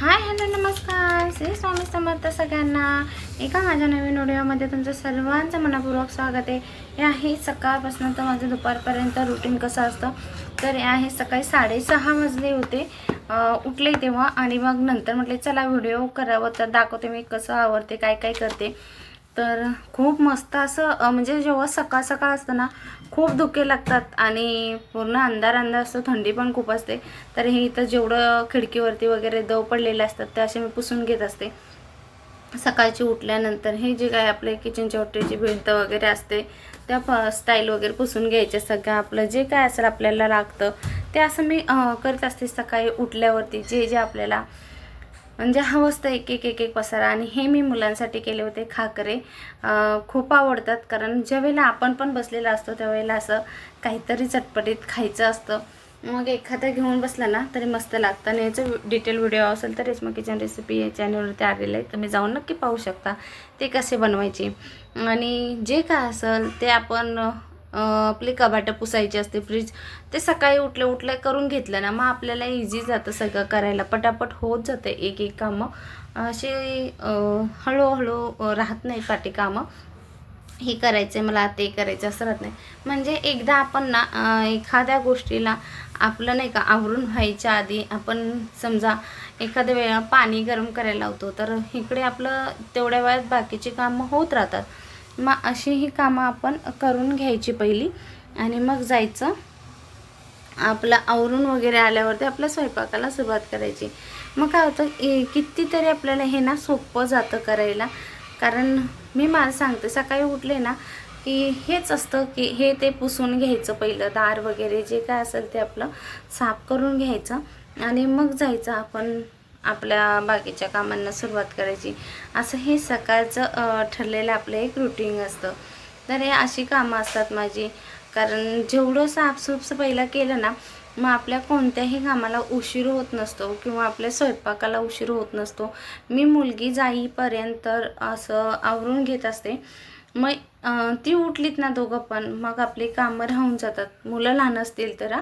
Hi hello नमस्कार. श्री स्वामी समर्थ सगळ्यांना. एका माझ्या नवीन व्हिडिओमध्ये तुमचं सर्वांचं मनापूर्वक स्वागत आहे. हे आहे सकाळपासून तर माझं दुपारपर्यंत रुटीन कसं असतं? तर हे आहे सकाळी साडेसहा वाजले होते. उठले तेव्हा आणि मग नंतर म्हटले चला व्हिडिओ करावं. तर दाखवते मी कसं आवडते काय काय करते. तर खूप मस्त असं म्हणजे जेव्हा सकाळ सकाळ असतं ना खूप धुके लागतात आणि पूर्ण अंधार अंधार असतो थंडी पण खूप असते. तर हे इथं जेवढं खिडकीवरती वगैरे दव पडलेले असतात ते असे मी पुसून घेत असते. सकाळची उठल्यानंतर हे जे काय आपले किचनच्या ओटीची भिंत वगैरे असते त्या प स्टाईल वगैरे पुसून घ्यायचे सगळं आपलं. जे काय असेल आपल्याला लागतं ते असं मी करत असते सकाळी उठल्यावरती. जे जे आपल्याला म्हणजे हवं असतं एक एक एक एक पसारा. आणि हे मी मुलांसाठी केले होते खाकरे. खूप आवडतात. कारण ज्यावेळेला आपण पण बसलेला असतो त्यावेळेला असं काहीतरी चटपटीत खायचं असतं. मग एखादं घेऊन बसला ना तरी मस्त लागतं. आणि याचं डिटेल व्हिडिओ असेल तर रेशमा किचन रेसिपी या चॅनलवरती आलेलं आहे. तुम्ही जाऊन नक्की पाहू शकता ते कसे बनवायचे. आणि जे काय असेल ते आपण आपली कबाटं पुसायची असते फ्रीज ते सकाळी उठले उठले करून घेतलं ना मग आपल्याला इझी जातं सगळं करायला. पटापट होत जातं एक एक कामं. असे हळूहळू राहत नाही पाठी कामं. हे करायचं आहे मला ते करायचं असं राहत नाही. म्हणजे एकदा आपण ना एखाद्या गोष्टीला आपलं नाही का आवरून व्हायच्या आधी आपण समजा एखाद्या वेळा पाणी गरम करायला लावतो तर इकडे आपलं तेवढ्या वेळात बाकीची कामं होत राहतात. मग अशी ही कामं आपण करून घ्यायची पहिली. आणि मग जायचं. आपलं आवरून वगैरे आल्यावरती आपल्या स्वयंपाकाला सुरुवात करायची. मग काय होतं ए- कितीतरी आपल्याला हे ना सोपं जातं करायला. कारण मी मला सांगते सकाळी उठले ना की हेच असतं की हे ते पुसून घ्यायचं पहिलं. दार वगैरे जे काय असेल ते आपलं साफ करून घ्यायचं. आणि मग जायचं आपण आपल्या बाकीच्या कामांना सुरुवात करायची. असं हे सकाळचं ठरलेलं आपलं एक रुटीन असतं. तर हे अशी कामं असतात माझी. कारण जेवढं साफसूफ पहिलं केलं ना मग आपल्या कोणत्याही कामाला उशीर होत नसतो किंवा आपल्या स्वयंपाकाला उशीर होत नसतो. मी मुलगी जाईपर्यंत असं आवरून घेत असते. मग ती उठलीत ना दोघं पण मग आपली कामं राहून जातात. मुलं लहान असतील तर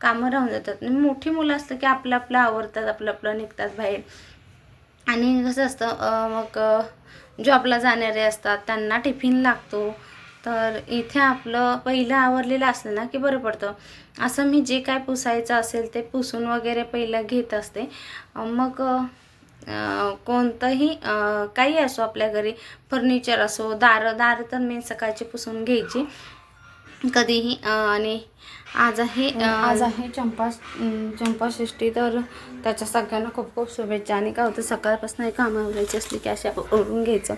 कामं राहून जातात. आणि मोठी मुलं असतं की आपलं आपलं आवरतात आपलं आपलं निघतात बाहेर. आणि कसं असतं मग जॉबला जाणारे असतात त्यांना टिफिन लागतो. तर इथे आपलं पहिलं आवरलेलं असलं ना की बरं पडतं. असं मी जे काय पुसायचं असेल ते पुसून वगैरे पहिलं घेत असते. मग कोणतंही काही असो आपल्या घरी फर्निचर असो दारं दारं तर मी सकाळची पुसून घ्यायची. कधीही आणि आज आहे आज आहे चंपा अं, चंपाषष्ठी तर त्याच्या सगळ्यांना खूप खूप शुभेच्छा. आणि काय होतं सकाळपासून एक कामं आवरायची असली की अशा ओढून घ्यायचं.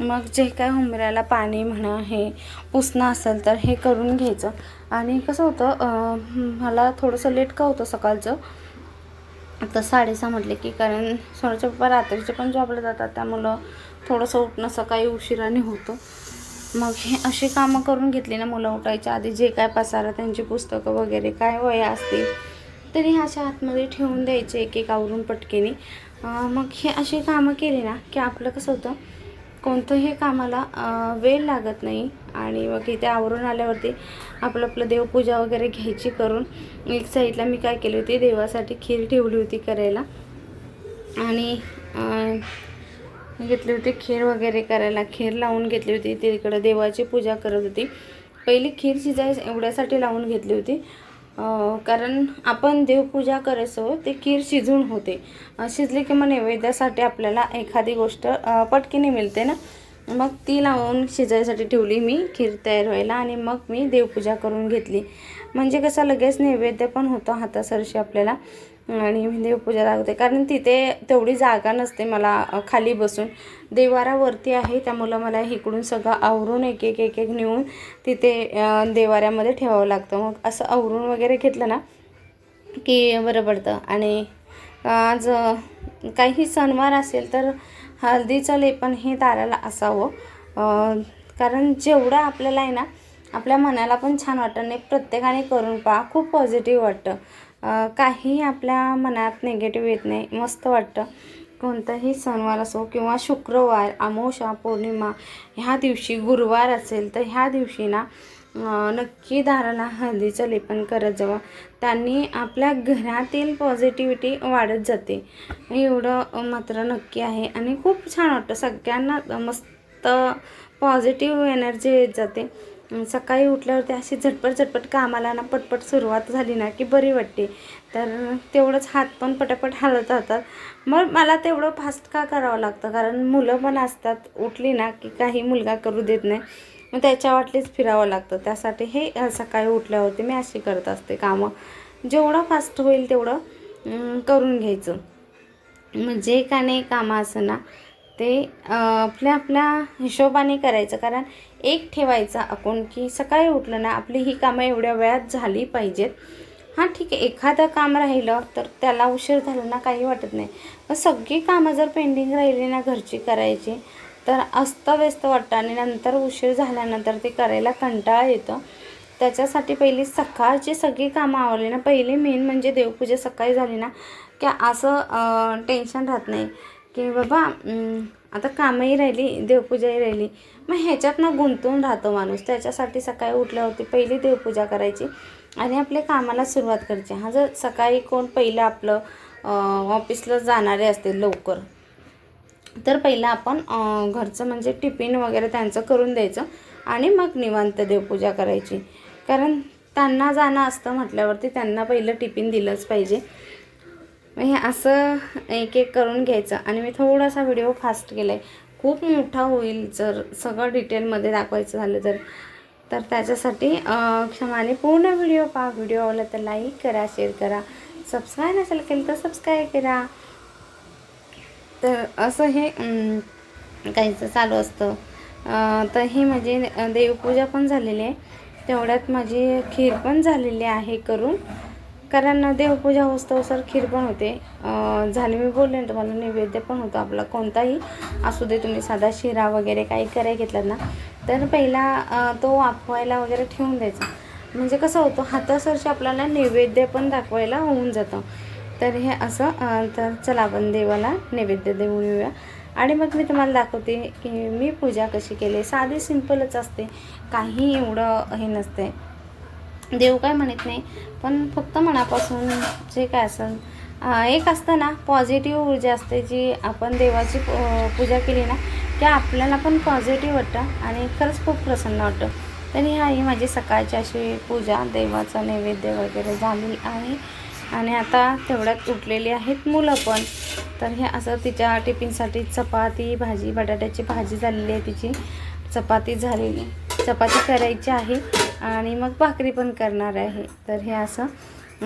मग जे काय हुंबऱ्याला पाणी म्हणा हे पुसणं असेल तर हे करून घ्यायचं. आणि कसं होतं मला थोडंसं लेट का होतं सकाळचं? आता साडेसहा म्हटले की कारण सोनाचे पप्पा रात्रीचे पण जॉबला जातात त्यामुळं थोडंसं उठणं सकाळी उशिराने होतं. मग हे अशी कामं करून घेतली ना मुलं उठायच्या आधी जे काय पसारा त्यांची पुस्तकं वगैरे काय वया असतील तरी अशा आतमध्ये ठेवून द्यायचे एक एक आवरून पटकेने मग हे अशी कामं केली ना की आपलं कसं होतं कोणतंही कामाला वेळ लागत नाही आणि मग इथे आवरून आल्यावरती आपलं आपलं देवपूजा वगैरे घ्यायची करून एक साईडला मी काय केली होती देवासाठी खीर ठेवली होती करायला. आणि घेतली होती खीर वगैरे करायला. खीर लावून घेतली होती. तिकडं देवाची पूजा करत होती. पहिली खीर शिजाय एवढ्यासाठी लावून घेतली होती. कारण आपण देवपूजा करायचो ते खीर शिजून होते. शिजली की मग नैवेद्यासाठी आपल्याला एखादी गोष्ट पटकीने मिळते ना? मग ती लावून शिजायसाठी ठेवली मी खीर तयार व्हायला आणि मग मी देवपूजा करून घेतली. म्हणजे कसं लगेच नैवेद्य पण होतं हातासरशी आपल्याला. आणि देवपूजा दाखवते कारण तिथे तेवढी जागा नसते मला खाली बसून. देवारावरती आहे त्यामुळं मला इकडून सगळं आवरून एक एक एक एक नेऊन तिथे देवाऱ्यामध्ये ठेवावं लागतं. मग असं आवरून वगैरे घेतलं ना की बरं पडतं. आणि आज काही सणवार असेल तर हळदीचं लेपन हे ताराला असावं. कारण जेवढं आपल्याला आहे ना आपल्या मनाला पण छान वाटतं नाही प्रत्येकाने करून पहा खूप पॉझिटिव्ह वाटतं. काहीही आपल्या मनात निगेटिव्ह येत नाही. मस्त वाटतं. कोणताही सणवार असो किंवा शुक्रवार अमावस्या पौर्णिमा ह्या दिवशी गुरुवार असेल तर ह्या दिवशी ना नक्की दाराला हळदीचं लेपन करत जावं. त्यांनी आपल्या घरातील पॉझिटिव्हिटी वाढत जाते. एवढं मात्र नक्की आहे. आणि खूप छान वाटतं. सगळ्यांना मस्त पॉझिटिव्ह एनर्जी येत जाते. सकाळी उठल्यावरती अशी झटपट झटपट कामाला ना पटपट सुरुवात झाली ना की बरी वाटते. तर तेवढंच हात पण पटापट हलत राहतात. मग मला तेवढं फास्ट का करावं लागतं? कारण मुलं पण असतात उठली ना की काही मुलगा करू देत नाही. मग त्याच्या वाटलीच फिरावं लागतं. त्यासाठी हे सकाळी उठल्यावरती मी अशी करत असते कामं. जेवढं फास्ट होईल तेवढं करून घ्यायचं. मग जे का नाही कामं असं ना ते आपल्या आपल्या हिशोबाने करायचं. कारण एक ठेवायचा आपण की सकाळी उठलं ना आपली ही कामं एवढ्या वेळात झाली पाहिजेत. हां ठीक आहे. एखादं काम राहिलं तर त्याला उशीर झाला ना काही वाटत नाही. पण सगळी कामं जर पेंडिंग राहिली ना घरची करायची तर अस्तव्यस्त वाटतं आणि नंतर उशीर झाल्यानंतर ते करायला कंटाळा येतं. त्याच्यासाठी पहिली सकाळची सगळी कामं आवडली ना. पहिली मेन म्हणजे देवपूजा सकाळी झाली ना की असं टेन्शन राहत नाही. की बाबा आता कामही राहिली देवपूजाही राहिली. मग ह्याच्यातनं गुंतून राहतो माणूस. त्याच्यासाठी सकाळी उठल्यावरती पहिली देवपूजा करायची आणि आपल्या कामाला सुरुवात करायची. हा जर सकाळी कोण पहिलं आपलं ऑफिसला जाणारे असतील लवकर तर पहिलं आपण घरचं म्हणजे टिफिन वगैरे त्यांचं करून द्यायचं आणि मग निवांत देवपूजा करायची. कारण त्यांना जाणं असतं म्हटल्यावरती त्यांना पहिलं टिफिन दिलंच पाहिजे. मग हे असं एक एक करून घ्यायचं. आणि मी थोडासा व्हिडिओ फास्ट केला आहे खूप मोठा होईल जर सगळं डिटेलमध्ये दाखवायचं झालं तर. तर त्याच्यासाठी क्षमाने पूर्ण व्हिडिओ पहा. व्हिडिओ आवडला तर लाईक करा शेअर करा. सबस्क्राईब नसेल केलं तर सबस्क्राईब करा. तर असं हे काहीचं चालू असतं. तर हे माझी देवपूजा पण झालेली आहे. तेवढ्यात माझी खीर पण झालेली आहे करून. कारण देवपूजा होतो सर खीर पण होते. जानवी मी बोलले ना तुम्हाला नैवेद्य पण होतो आपला कोणताही असू दे तुम्ही साधा शिरा वगैरे काही करायला घेतलात ना तर पहिला तो वाफवायला वगैरे ठेवून द्यायचा. म्हणजे कसं होतं हातासरशी आपल्याला नैवेद्य पण दाखवायला होऊन जातं. तर हे असं तर चला आपण देवाला नैवेद्य देऊन येऊया. आणि मग मी तुम्हाला दाखवते की मी पूजा कशी केली. साधी सिंपलच असते. काही एवढं हे नसते. देव काय म्हणत नाही. पण फक्त मनापासून जे काय असेल एक असतं ना पॉझिटिव्ह ऊर्जा असते जी आपण देवाची पूजा केली ना की आपल्याला पण पॉझिटिव्ह वाटतं आणि खरंच खूप प्रसन्न वाटतं. तर ही माझी सकाळची अशी पूजा देवाचा नैवेद्य वगैरे झाली आहे. आणि आता तेवढ्यात उठलेली आहेत मुलं पण. तर हे असं तिच्या टिफिनसाठी चपाती भाजी बटाट्याची भाजी झालेली आहे तिची. चपाती झालेली. चपाती करायची आहे आणि मग भाकरी पण करणार आहे. तर हे असं.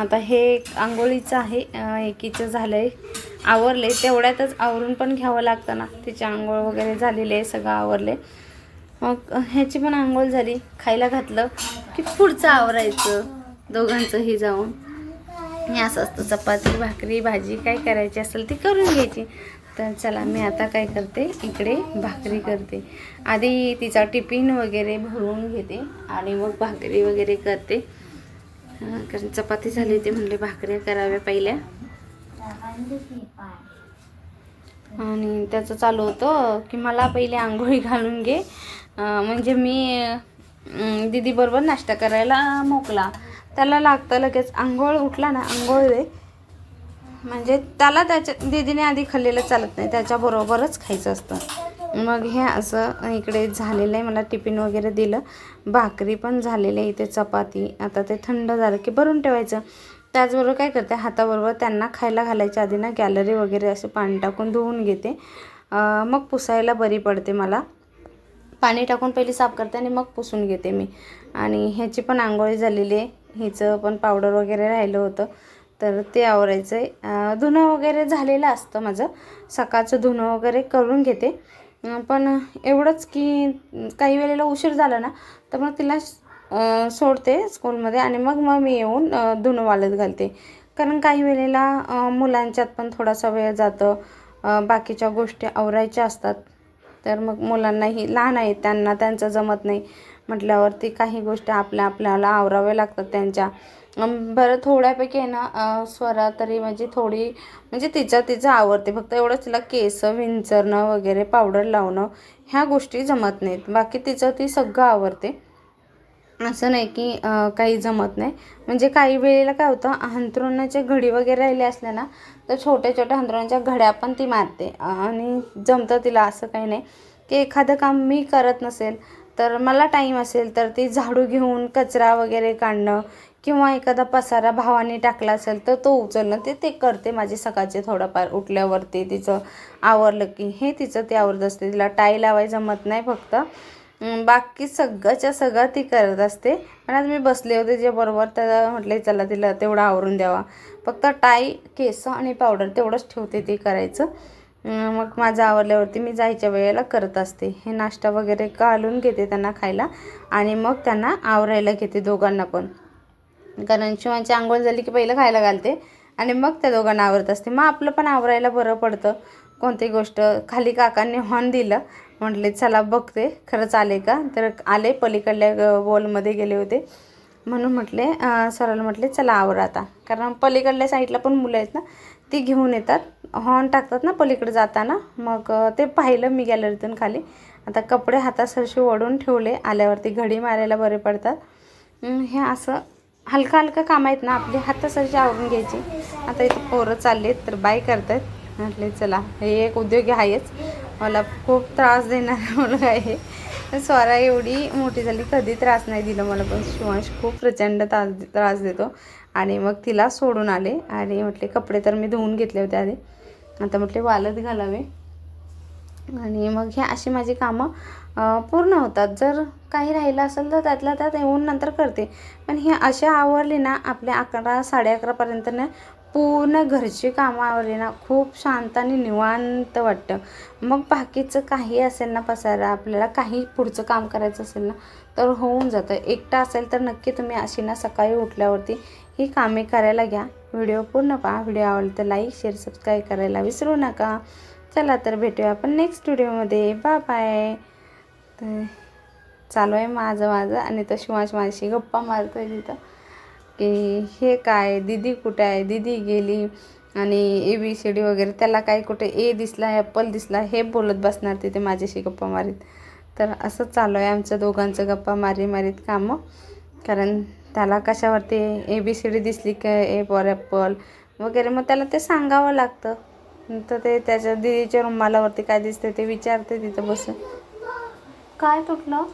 आता हे आंघोळीचं आहे एकीचं झालं आहे आवरले तेवढ्यातच आवरून पण घ्यावं लागतं ना. तिची आंघोळ वगैरे झालेली आहे सगळं आवरले मग ह्याची पण आंघोळ झाली. खायला घातलं. की पुढचं आवरायचं. दोघांचंही जाऊन. हे असं असतं. चपाती भाकरी भाजी काय करायची असेल ती करून घ्यायची. तर चला मी आता काय करते इकडे भाकरी करते. आधी तिचा टिफिन वगैरे भरून घेते आणि मग भाकरी वगैरे करते. कारण चपाती झाली होती म्हणले भाकऱ्या कराव्या पहिल्या. आणि त्याचं चालू होतं की मला पहिले आंघोळी घालून घे. म्हणजे मी दीदीबरोबर नाश्ता करायला मोकला. त्याला लागतं लगेच आंघोळ उठला ना आंघोळ दे म्हणजे त्याला त्याच्या दीदीने आधी खाल्लेलं चालत नाही त्याच्याबरोबरच खायचं असतं. मग हे असं इकडे झालेलं आहे मला टिफिन वगैरे दिलं. भाकरी पण झालेली आहे इथे चपाती. आता ते थंड झालं की भरून ठेवायचं. त्याचबरोबर काय करते हाताबरोबर त्यांना खायला घालायच्या आधी ना गॅलरी वगैरे असे पाणी टाकून धुवून घेते. मग पुसायला बरी पडते मला. पाणी टाकून पहिली साफ करते आणि मग पुसून घेते मी. आणि ह्याची पण आंघोळी झालेली आहे. हिचं पण पावडर वगैरे राहिलं होतं. तर ते आवरायचं आहे धुणं वगैरे झालेलं असतं माझं. सकाळचं धुणं वगैरे करून घेते. पण एवढंच की काही वेळेला उशीर झाला ना तर मग तिला सोडते स्कूलमध्ये आणि मग मग मी येऊन धुणं वाळत घालते. कारण काही वेळेला मुलांच्यात पण थोडासा वेळ जातं. बाकीच्या गोष्टी आवरायच्या असतात. तर मग मुलांनाही लहान आहेत त्यांना त्यांचं जमत नाही. म्हटल्यावरती काही गोष्टी आपल्या आपल्याला आवराव्या लागतात त्यांच्या. बरं थोड्यापैकी आहे ना स्वरा तरी म्हणजे थोडी म्हणजे तिचं तिचं आवडते. फक्त एवढंच तिला केस विंचरणं वगैरे पावडर लावणं ह्या गोष्टी जमत नाहीत. बाकी तिचं ती सगळं आवडते असं नाही की काही जमत नाही. म्हणजे काही वेळेला काय होतं अंथरुणाच्या घडी वगैरे राहिले असल्या ना तर छोट्या छोट्या अंथरुणाच्या घड्या पण ती मारते. आणि जमतं तिला असं काही नाही. की एखादं काम मी करत नसेल तर मला टाईम असेल तर ती झाडू घेऊन कचरा वगैरे काढणं किंवा एखादा पसारा भावाने टाकला असेल तर तो उचलणं ते ते करते माझी सकाळचे थोडंफार उठल्यावरती. तिचं आवरलं की हे तिचं ती आवरत असते. तिला टाई लावाय जमत नाही फक्त. बाकी सगळंच्या सगळं ती करत असते. पण आज मी बसले होते जे बरोबर तर म्हटले चला तिला तेवढं आवरून द्यावा. फक्त टाई केस आणि पावडर तेवढंच ठेवते ते करायचं. मग माझं आवरल्यावरती मी जायच्या वेळेला करत असते. हे नाश्ता वगैरे घालून घेते त्यांना खायला आणि मग त्यांना आवरायला घेते दोघांना पण. कारण शिवांची आंघोळ झाली की पहिलं खायला घालते आणि मग त्या दोघांना आवरत असते. मग आपलं पण आवरायला बरं पडतं. कोणती गोष्ट खाली काकांनी हॉर्न दिलं म्हटले चला बघते. खरंच आले का? तर आले. पलीकडल्या वॉलमध्ये गेले होते. म्हणून म्हटले सरळ म्हटले चला आवर आता. कारण पलीकडल्या साईडला पण मुलं आहेत ना ती घेऊन येतात. हॉर्न टाकतात ना पलीकडे जाताना. मग ते पाहिलं मी गॅलरीतून खाली. आता कपडे हातासरशी ओढून ठेवले. आल्यावरती घडी मारायला बरे पडतात. हे असं हलकं हलकं काम आहेत ना आपली हातासरशी आवरून घ्यायची. आता इथे पोरं चालले तर बाय करतात म्हटले चला हे एक उद्योगी आहेच. मला खूप त्रास देणारा मुलगा आहे. स्वरा एवढी मोठी झाली कधी त्रास नाही दिला मला पण. शिवांश खूप प्रचंड त्रास त्रास देतो. आणि मग तिला सोडून आले आणि म्हटले कपडे तर मी धुवून घेतले होते आधी. आता म्हटले वालत घालावे. आणि मग हे अशी माझी कामं पूर्ण होतात. जर काही राहिलं असेल तर त्यातल्या त्यात येऊन नंतर करते. पण हे अशा आवरली ना आपल्या अकरा साडे अकरापर्यंत ना पूर्ण घरची कामं आवरली ना खूप शांत आणि निवांत वाटतं. मग बाकीचं काही असेल ना पसारा आपल्याला काही पुढचं काम करायचं असेल ना तर होऊन जातं. एकटा असेल तर नक्की तुम्ही अशी ना सकाळी उठल्यावरती ही कामे करायला घ्या. व्हिडिओ पूर्ण पहा. व्हिडिओ आवडला तर लाईक शेअर सबस्क्राईब करायला विसरू नका. चला तर भेटूया आपण नेक्स्ट व्हिडिओमध्ये. बा बाय. तर चालू आहे माझं माझं. आणि तो शिवाश माझ्याशी गप्पा मारतो आहे तिथं. की हे काय दीदी कुठे आहे? दीदी गेली आणि ए बी सी डी वगैरे त्याला काय कुठे ए दिसला ॲपल दिसला हे बोलत बसणार तिथे माझ्याशी गप्पा मारीत. तर असं चालू आहे आमचं दोघांचं गप्पा मारी मारीत कामं. कारण त्याला कशावरती ए बी सी डी दिसली का ए फॉर ॲपल वगैरे मग त्याला ते सांगावं लागतं. तर ते त्याच्या दिदीच्या रुमालावरती काय दिसते ते विचारते तिथं बसून. काय तुटलं?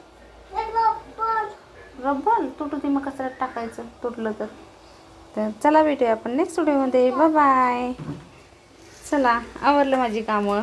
रब्बल तुटू दे मग कचऱ्यात टाकायचं? तुटलं तर. तर चला भेटूया आपण नेक्स्ट व्हिडिओमध्ये बाय बाय चला आवरलं माझी कामं.